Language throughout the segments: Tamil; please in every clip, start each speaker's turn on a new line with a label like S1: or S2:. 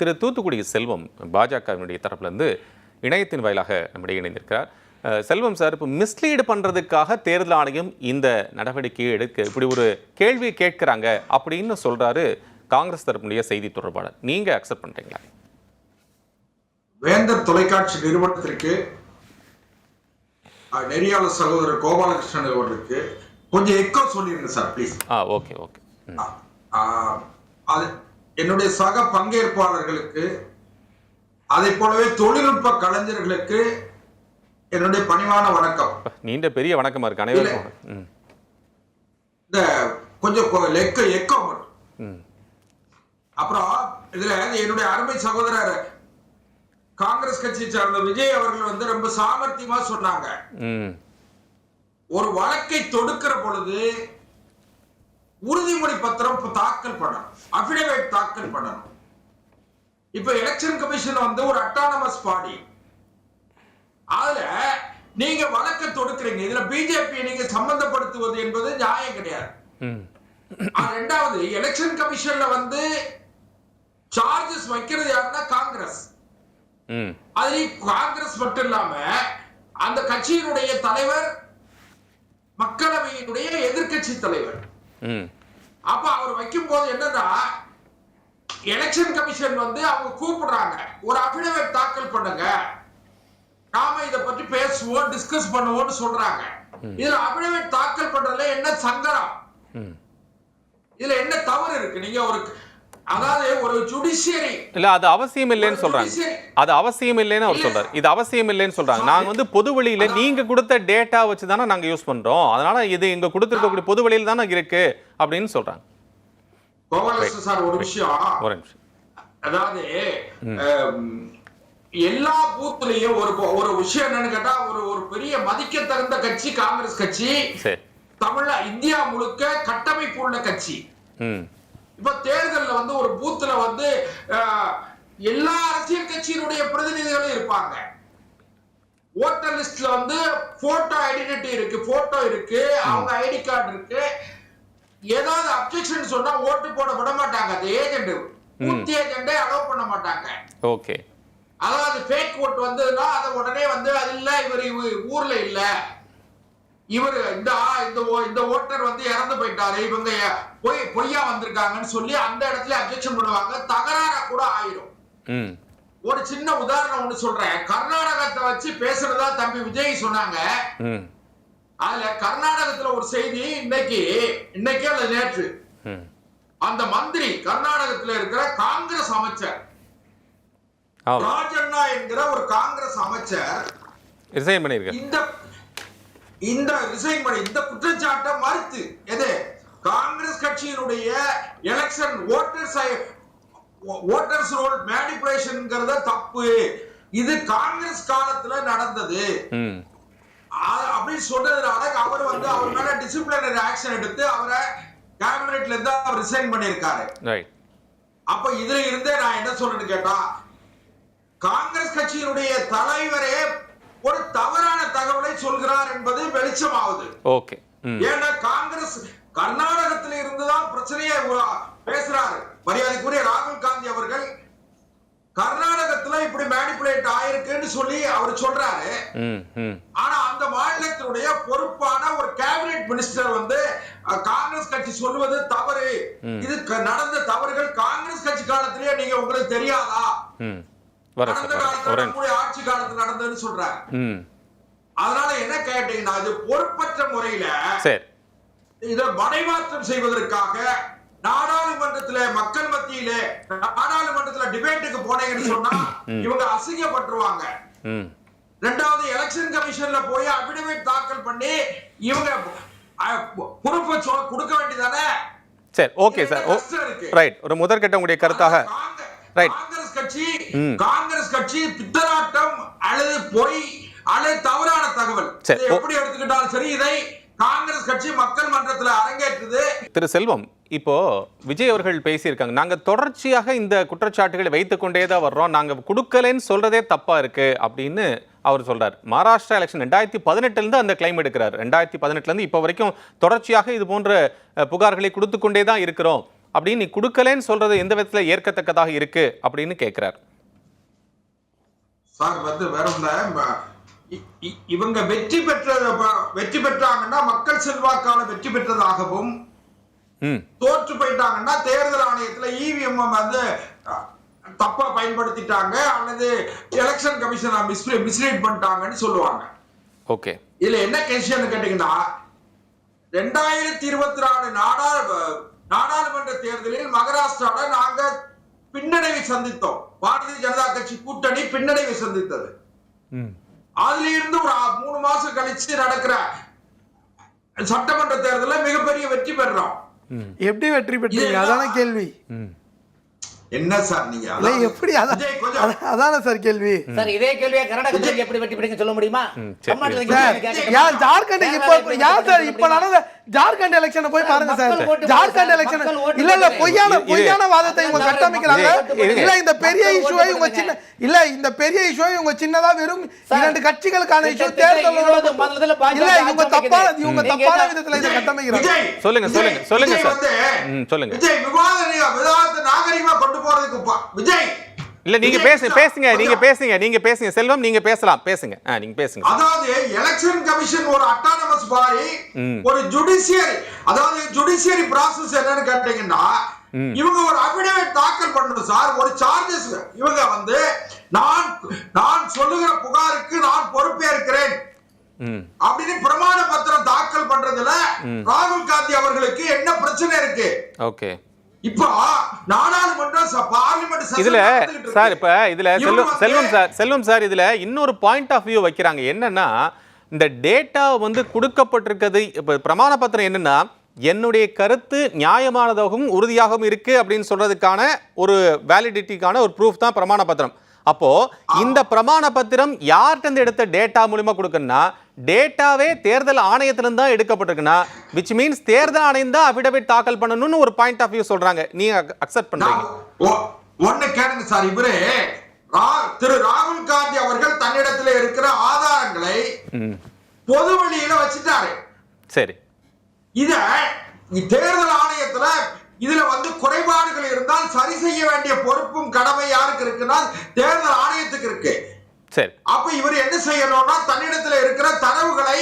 S1: திரு தூத்துக்குடி செல்வம் பாஜகவினுடைய தரப்பிலிருந்து இணையத்தின் வாயிலாக நம்முடைய இணைந்திருக்கிறார். செல்வம் சார் இப்போ மிஸ்லீடு பண்ணுறதுக்காக தேர்தல் ஆணையம் இந்த நடவடிக்கையை எடுக்க இப்படி ஒரு கேள்வி கேட்குறாங்க அப்படின்னு சொல்றாரு காங்கிரஸ் தரப்புடைய செய்தி தொடர்பாளர். நீங்க அக்செப்ட் பண்றீங்களா
S2: வேந்தர் தொலைக்காட்சி நிறுவனத்திற்கு நெறியாளர் சகோதரர் கோபாலகிருஷ்ணன் அவர்களுக்கு கொஞ்சம் எக்கோ சொல்லிருங்க சார் ப்ளீஸ்
S1: ஆ ஓகே ஓகே
S2: அது என்னுடைய சக பங்கேற்பாளர்களுக்கு அதை போலவே தொழில்நுட்ப கலைஞர்களுக்கு என்னுடைய பணிவான வணக்கம்.
S1: நீண்ட பெரிய வணக்கமா இருக்கு அனைவருக்கும்.
S2: இந்த கொஞ்சம் எக்கோ எக்கோ மட்டும்.
S1: ம்.
S2: அப்புறம் இதுல என்னுடைய அருமை சகோதரர் காங்கிரஸ் கட்சியை சார்ந்த விஜய் அவர்கள் வந்து ரொம்ப சாமர்த்தியமா சொன்னாங்க. ஒரு வழக்கை தொடுக்கிற பொழுது உறுதிமொழி பத்திரம் தாக்கல் பண்ணணும். அபிடவிட் தாக்கல் பண்ணணும். இப்ப எலெக்ஷன் கமிஷன் வந்து ஒரு அட்டானமஸ் பாடி அதுல நீங்க வழக்கை தொடுக்கிறீங்க. இதுல பிஜேபி நீங்க சம்பந்தப்படுத்துவது என்பது நியாயம் கிடையாது. ரெண்டாவது எலெக்ஷன் கமிஷன்ல வந்து சார்ஜஸ் வைக்கிறது யாருன்னா காங்கிரஸ். அதுலயும் காங்கிரஸ் மட்டும் இல்லாம அந்த கட்சியினுடைய தலைவர் மக்களவையினுடைய எதிர்க்கட்சி தலைவர். அப்ப அவர் வைக்கும் போது என்னன்னா எலெக்ஷன் கமிஷன் வந்து அவங்க கூப்பிடுறாங்க. ஒரு அபிடவிட் தாக்கல் பண்ணுங்க. நாம இத பற்றி பேசுவோம் டிஸ்கஸ் பண்ணுவோம்னு சொல்றாங்க. இதுல அபிடவிட் தாக்கல் பண்றதுல என்ன சங்கடம்? இதுல என்ன தவறு இருக்கு? நீங்க ஒரு அதாவது ஒரு ஜுடிஷியரி
S1: இல்ல அது அவசியம் இல்லைன்னு சொல்றாங்க அது அவசியம் இல்லைன்னு அவர் சொல்றாரு. இது அவசியம் இல்லைன்னு சொல்றாங்க. நாங்க வந்து பொது வழியில நீங்க கொடுத்த டேட்டா வச்சு தானே நாங்க யூஸ் பண்றோம். அதனால இது எங்க கொடுத்துருக்கக்கூடிய பொது வழியில் தானே இருக்கு அப்படின்னு சொல்றாங்க.
S2: சார் ஒரு விஷயம்
S1: ஒரு நிமிஷம்.
S2: அதாவது எல்லா பூத்துலயும் ஒரு ஒரு விஷயம் என்னன்னு கேட்டா ஒரு ஒரு பெரிய மதிக்கத்தகுந்த கட்சி காங்கிரஸ் கட்சி.
S1: சரி.
S2: தமிழ்ல இந்தியா முழுக்க கட்டமைப்பு உள்ள கட்சி. இப்ப தேர்தல்ல வந்து ஒரு பூத்துல வந்து எல்லா அரசியல் கட்சியினுடைய பிரதிநிதிகளும் இருப்பாங்க. ஓட்டர் லிஸ்ட்ல வந்து போட்டோ ஐடென்டிட்டி இருக்கு போட்டோ இருக்கு அவங்க ஐடி கார்டு இருக்கு. ஏதாவது அப்செக்ஷன் சொன்னா ஓட்டு போட விட மாட்டாங்க. அந்த ஏஜென்ட் பூத் ஏஜென்டே அலோவ் பண்ண மாட்டாங்க.
S1: ஓகே.
S2: அதாவது ஃபேக் ஓட்டு வந்ததுன்னா அதை உடனே வந்து அது இல்ல இவர் இவ- ஊர்ல இல்ல. இவர் இந்த இந்த இந்த ஓட்டர் வந்து இறந்து போயிட்டாரு. இவங்க பொய் பொய்யா வந்திருக்காங்கன்னு சொல்லி அந்த இடத்துல அப்ஜெக்ஷன் பண்ணுவாங்க. தகராறா கூட ஆயிரும். ஒரு சின்ன உதாரணம் ஒண்ணு சொல்றேன். கர்நாடகத்தை வச்சு பேசுறதா தம்பி விஜய் சொன்னாங்க. அதுல கர்நாடகத்துல ஒரு செய்தி இன்னைக்கு இன்னைக்கே அல்லது நேற்று. அந்த மந்திரி கர்நாடகத்துல இருக்கிற காங்கிரஸ் அமைச்சர். ராஜண்ணா என்கிற ஒரு காங்கிரஸ் அமைச்சர் இந்த இந்த ரிசைன் பண்ணி இந்த குற்றச்சாட்டை மறுத்து எது? காங்கிரஸ் கட்சியினுடைய எலெக்ஷன் ஓட்டர்ஸ் ஓட்டர்ஸ் ரோல் மேனிபுலேஷன்ங்கிறத தப்பு. இது காங்கிரஸ் காலத்துல நடந்தது. அப்படின்னு சொன்னதுனால அவர் வந்து அவர் மேல டிசிப்ளினரி ஆக்ஷன் எடுத்து அவரை கேபினெட்ல இருந்து அவர் ரிசைன் பண்ணியிருக்காரு. அப்ப இதுல இருந்தே நான் என்ன சொல்றேன்னு கேட்டா காங்கிரஸ் கட்சியினுடைய தலைவரே ஒரு தவறான தகவலை சொல்கிறார் என்பது வெளிச்சமாகுது.
S1: ஓகே.
S2: ஏன்னா காங்கிரஸ் கர்நாடகத்தில இருந்துதான் பிரச்சனையை பேசுறாரு. மரியாதைக்குரிய ராகுல் காந்தி அவர்கள் கர்நாடகத்துல இப்படி மேனிபுலேட் ஆயிருக்குன்னு சொல்லி அவர் சொல்றாரு. ஆனா அந்த மாநிலத்தினுடைய பொறுப்பான ஒரு கேபினெட் மினிஸ்டர் வந்து காங்கிரஸ் கட்சி சொல்வது தவறு. இது நடந்த தவறுகள் காங்கிரஸ் கட்சி காலத்திலேயே நீங்க உங்களுக்கு தெரியாதா? ஆட்சி காலத்துல நடந்ததுன்னு சொல்றாங்க அதனால என்ன கேட்டீங்கன்னா இது பொறுப்பற்ற முறையில இதை மடைமாற்றம் செய்வதற்காக நாடாளுமன்றத்துல மக்கள் மத்தியில நாடாளுமன்றத்துல டிபேட்டுக்கு போனீங்கன்னு சொன்னா இவங்க அசிங்கப்பட்டுருவாங்க. ரெண்டாவது எலெக்ஷன் கமிஷன்ல போய் அபிடவிட் தாக்கல் பண்ணி இவங்க பொறுப்பை கொடுக்க வேண்டியதானே?
S1: சரி ஓகே சார். ரைட் ஒரு முதற்கட்ட உங்களுடைய கருத்தாக.
S2: காங்கிரஸ் கட்சி. காங்கிரஸ் கட்சி பித்தலாட்டம் அல்லது பொய் அல்லது தவறான தகவல். எப்படி எடுத்துக்கிட்டாலும் சரி இதை காங்கிரஸ் கட்சி மக்கள் மன்றத்துல அரங்கேற்றுது.
S1: திரு செல்வம் இப்போ விஜய் அவர்கள் பேசியிருக்காங்க. நாங்க தொடர்ச்சியாக இந்த குற்றச்சாட்டுகளை வைத்துக்கொண்டே தான் வர்றோம். நாங்க கொடுக்கலன்னு சொல்றதே தப்பா இருக்கு அப்படின்னு அவர் சொல்றார். மகாராஷ்டிரா எலெக்ஷன் ரெண்டாயிரத்தி பதினெட்டுல இருந்து அந்த கிளைம் எடுக்கிறார். ரெண்டாயிரத்தி பதினெட்டுல இருந்து இப்போ வரைக்கும் தொடர்ச்சியாக இது போன்ற புகார்களை கொடுத்து கொண்டே தான் இருக்கிறோம். அப்படின்னு நீ கொடுக்கலன்னு சொல்றது எந்த விதத்துல ஏற்கத்தக்கதாக இருக்கு அப்படின்னு கேட்கிறார்
S2: சார் வந்து வேற இவங்க வெற்றி பெற்ற வெற்றி பெற்றாங்கன்னா மக்கள் செல்வாக்கால வெற்றி பெற்றதாகவும் தோற்று போயிட்டாங்கன்னா தேர்தல் ஆணையத்துல இவிஎம் வந்து அஹ், தப்பா பயன்படுத்திட்டாங்க அல்லது எலெக்ஷன் கமிஷனை மிஸ் மிஸ்லீட் பண்ணிட்டாங்கன்னு சொல்லுவாங்க.
S1: ஓகே.
S2: இதுல என்ன கொஸ்டின் கேட்டீங்கன்னா ரெண்டாயிரத்தி இருபத்தி நாலு நாடா நாடாளுமன்ற தேர்தலில் மகாராஷ்டிரால நாங்க பின்னடைவை சந்தித்தோம். பாரதிய ஜனதா கட்சி கூட்டணி பின்னடைவை சந்தித்தது.
S1: ம்.
S2: அதுல இருந்து ஒரு மூணு மாசம் கழிச்சு நடக்கிற சட்டமன்ற தேர்தலில் மிகப்பெரிய வெற்றி பெறுறோம்.
S1: ம்.
S3: எப்படி வெற்றி பெற்றீங்க? அதான கேள்வி.
S1: ம்.
S2: என்ன சார் நீங்க?
S3: எப்படி அதான் சார் கேள்வி.
S4: சார் இதே கேள்வியை கர்நாடகத்தில் எப்படி வெற்றி பெற்றீங்க சொல்ல முடியுமா?
S3: யார் ஜார்க்கண்ட் இப்ப யார் சார்? இப்ப? நடந்த ஜார்க்கண்ட் எலெக்ஷனை போய் பாருங்க சார் ஜார்க்கண்ட். எலெக்ஷன் இல்ல இல்ல. பொய்யான பொய்யான வாதத்தை இவங்க கட்டமைக்கிறாங்க. இல்ல இந்த பெரிய இஷ்யூவை இவங்க. சின்ன இல்ல இந்த பெரிய இஷ்யூவை இவங்க சின்னதா வெறும் இரண்டு கட்சிகளுக்கான இஷ்யூ தேர்தல் இல்ல இவங்க தப்பான. இவங்க தப்பான விதத்துல இதை கட்டமைக்கிறாங்க
S2: விஜய்,
S1: சொல்லுங்க, சொல்லுங்க, சொல்லுங்க சார். சொல்லுங்க.
S2: விஜய் விவாத விவாதத்தை நாகரிகமா கொண்டு போறதுக்கு விஜய்
S1: இல்ல நீங்க
S2: விஜய்
S1: பேசு
S2: சார்,
S1: பேசுங்க நீங்க. பேசுங்க நீங்க பேசுங்க. செல்வம் நீங்க பேசலாம். பேசுங்க. நீங்க பேசுங்க.
S2: அதாவது எலெக்ஷன் கமிஷன் ஒரு அட்டானமஸ் பாடி. ஒரு ஜுடிஷியரி அதாவது ஜுடிஷியரி process என்னன்னு கேட்டீங்கன்னா. இவங்க ஒரு அபிடேவிட் தாக்கல் பண்ணணும் சார். ஒரு சார்ஜஸ் இவங்க வந்து நான் நான் சொல்லுகிற புகாருக்கு நான் பொறுப்பேற்கிறேன். அப்படின்னு பிரமாண பத்திரம் தாக்கல் பண்றதுல ராகுல் காந்தி அவர்களுக்கு என்ன பிரச்சனை இருக்கு?
S1: ஓகே.
S2: இப்போ
S1: இதுல. சார் இப்ப இதுல செல்வம் செல்வம் சார் செல்வம் சார் இதுல இன்னொரு பாயிண்ட் ஆஃப் வியூ வைக்கிறாங்க. என்னன்னா இந்த டேட்டா வந்து கொடுக்கப்பட்டிருக்கிறது இப்ப பிரமாண பத்திரம் என்னன்னா என்னுடைய கருத்து நியாயமானதாகவும் உறுதியாகவும் இருக்கு அப்படின்னு சொல்றதுக்கான ஒரு வேலிடிட்டிக்கான ஒரு ப்ரூஃப் தான் பிரமாண பத்திரம். அப்போ இந்த பிரமாண பத்திரம் யார்கிட்ட எடுத்த டேட்டா மூலியமா கொடுக்கணும்னா டேட்டாவே தேர்தல் ஆணையத்திலிருந்து தான் எடுக்கப்பட்டிருக்குன்னா விச் மீன்ஸ் தேர்தல் ஆணையம் தான் அபிடவிட் தாக்கல் பண்ணணும்னு ஒரு பாயிண்ட் ஆஃப் வியூ சொல்றாங்க. நீங்க அக்செப்ட் பண்றீங்க
S2: நான் ஒ- ஒண்ணு கேளுங்க சார். இவரு திரு ராகுல் காந்தி அவர்கள் தன்னிடத்துல இருக்கிற ஆதாரங்களை பொது வெளியில வச்சுட்டாரு.
S1: சரி.
S2: இத தேர்தல் ஆணையத்துல இதுல வந்து குறைபாடுகள் இருந்தால் சரி செய்ய வேண்டிய பொறுப்பும் கடமை யாருக்கு இருக்குன்னா தேர்தல் ஆணையத்துக்கு இருக்கு.
S1: சரி.
S2: அப்ப இவர் என்ன செய்யணும்னா தன்னிடத்துல இருக்கிற தரவுகளை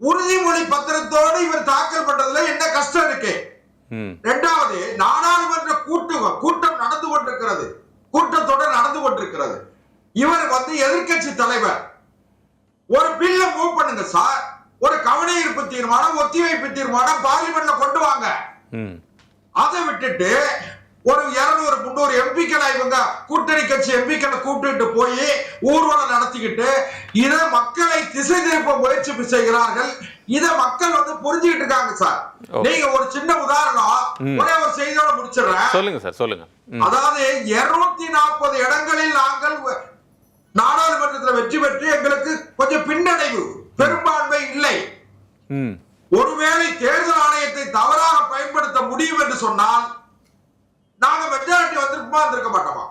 S2: உறுதிமொழி பத்திரத்தோடு இவர் தாக்கல் பண்றதுல என்ன கஷ்டம் இருக்கு? இரண்டாவது நாடாளுமன்ற கூட்டு கூட்டம் நடந்து கொண்டிருக்கிறது. கூட்டத்தொடர் நடந்து கொண்டிருக்கிறது. இவர் வந்து எதிர்க்கட்சி தலைவர். ஒரு பில்ல மூவ் பண்ணுங்க சார் ஒரு கவன ஈர்ப்பு தீர்மானம் ஒத்திவைப்பு தீர்மானம் பார்லிமெண்ட்ல கொண்டு வாங்க. அதை விட்டுட்டு ஒரு இருநூறு முந்நூறு எம்பிக்களை இவங்க கூட்டணி கட்சி எம்பிக்களை கூப்பிட்டு போய் ஊர்வலம் நடத்திக்கிட்டு இத மக்களை திசை திருப்ப முயற்சி செய்கிறார்கள். இத மக்கள் வந்து புரிஞ்சுக்கிட்டு இருக்காங்க சார். நீங்க ஒரு சின்ன உதாரணம். ஒரே ஒரு செய்தியோட முடிச்சிடுறேன்.
S1: சொல்லுங்க சார் சொல்லுங்க.
S2: அதாவது இருநூத்தி நாற்பது இடங்களில் நாங்கள் நாடாளுமன்றத்தில் வெற்றி பெற்று எங்களுக்கு கொஞ்சம் பின்னடைவு பெரும்பான்மை இல்லை. ஒருவேளை தேர்தல் ஆணையத்தை தவறாக பயன்படுத்த முடியும் என்று சொன்னால் வந்திருக்குமா வந்திருக்க மாட்டோமா?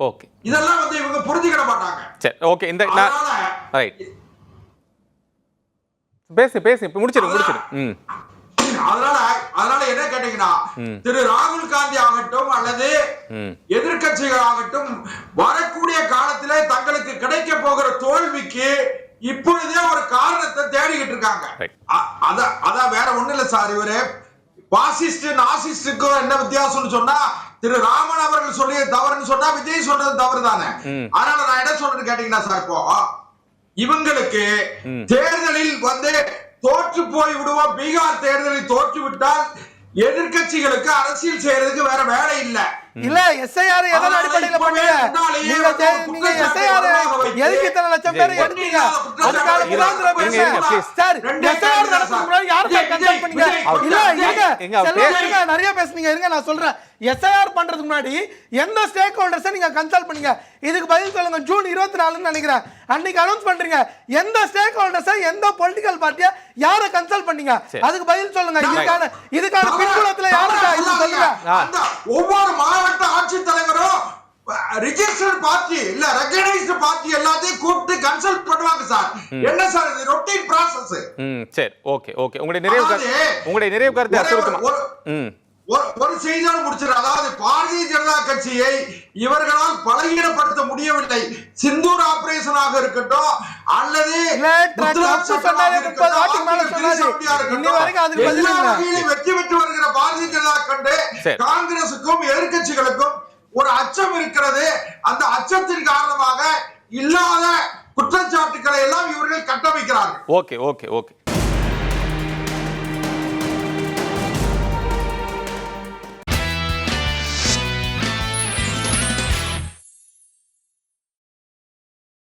S1: ஓகே.
S2: இதெல்லாம் வந்து இவங்க புரிஞ்சுக்கிட மாட்டாங்க.
S1: சரி ஓகே இந்த ரைட் பேசு பேசு இப்போ முடிச்சிரு முடிச்சிரு ம்.
S2: அதனால அதனால என்ன கேட்டீங்கன்னா. திரு ராகுல் காந்தி ஆகட்டும் அல்லது
S1: ம்.
S2: எதிர்க்கட்சிகள் ஆகட்டும் வரக்கூடிய காலத்திலே தங்களுக்கு கிடைக்க போகிற தோல்விக்கு இப்பொழுதே ஒரு காரணத்தை தேடிக்கிட்டு இருக்காங்க. அதான் வேற ஒண்ணு இல்ல சார் இவரு பாசிஸ்ட் நாசிஸ்டுக்கும் என்ன வித்தியாசம்னு சொன்னா திரு ராமன் அவர்கள் சொல்லியது தவறுன்னு சொன்னா விஜய் சொல்றது தவறு தானே. அதனால நான் என்ன சொல்றேன்னு கேட்டீங்கன்னா சார் இப்போ இவங்களுக்கு. தேர்தலில் வந்து தோற்று போய் விடுவோம் பீகார் தேர்தலில் தோற்று விட்டால் எதிர்க்கட்சிகளுக்கு அரசியல் செய்யறதுக்கு வேற வேலை இல்ல
S3: இல்ல எஸ்ஐஆர் எதன் அடிப்படையில பண்ணீங்க நீங்க நீங்க எஸ்ஐஆர் எதுக்கு இத்தனை லட்சம் பேர் எடுத்தீங்க? அதுக்கான முகாந்திரம் பேசுங்க. சார்
S2: ரெண்டே
S3: எஸ்ஐஆர்
S2: சார்.
S3: முன்னாடி யார் கன்சல்ட் பண்ணீங்க? இல்ல இருங்க. நிறைய பேசுனீங்க. இருங்க நான் சொல்றேன். எஸ்ஐஆர் பண்றதுக்கு முன்னாடி எந்த ஸ்டேக் ஹோல்டர்ஸை நீங்க கன்சல்ட் பண்ணீங்க? இதுக்கு பதில் சொல்லுங்க. ஜூன் இருபத்தி நாலுன்னு நினைக்கிறேன். அன்னைக்கு அனௌன்ஸ் பண்றீங்க. எந்த ஸ்டேக் ஹோல்டர்ஸை எந்த பொலிட்டிக்கல் பார்ட்டியா யாரை கன்சல்ட் பண்ணீங்க. அதுக்கு பதில் சொல்லுங்க. இதுக்கான இதுக்கான பின்புலத்துல யாருக்கா. சொல்லுங்க.
S2: அந்த ஒவ்வொரு மாவட்ட ஆட்சித்தலைவரும் ரிஜிஸ்டர்ட் பார்ட்டி இல்ல ரெகனைஸ்டு பார்ட்டி எல்லாத்தையும் கூப்பிட்டு கன்சல்ட் பண்ணுவாங்க சார். என்ன சார் இது? ரொட்டீன் ப்ராசஸ்
S1: ம் சரி ஓகே ஓகே உங்களுடைய நிறைவு உங்களுடைய நிறைவு கருத்தை
S2: ஒரே ஒரு-
S1: சுருக்கமா
S2: ஒரு-
S1: ம்
S2: ஒரு ஒரு செய்தியோடு முடிச்சிடும் அதாவது பாரதிய ஜனதா கட்சியை இவர்களால் பலகீனப்படுத்த முடியவில்லை. சிந்தூர் ஆபரேஷனாக இருக்கட்டும் அல்லது வெற்றி பெற்று வருகிற பாரதிய ஜனதா கண்டு. காங்கிரசுக்கும் எதிர்க்கட்சிகளுக்கும் ஒரு அச்சம் இருக்கிறது. அந்த அச்சத்தின் காரணமாக இல்லாத குற்றச்சாட்டுக்களை எல்லாம் இவர்கள் கட்டமைக்கிறார்கள்.
S1: Okay okay okay.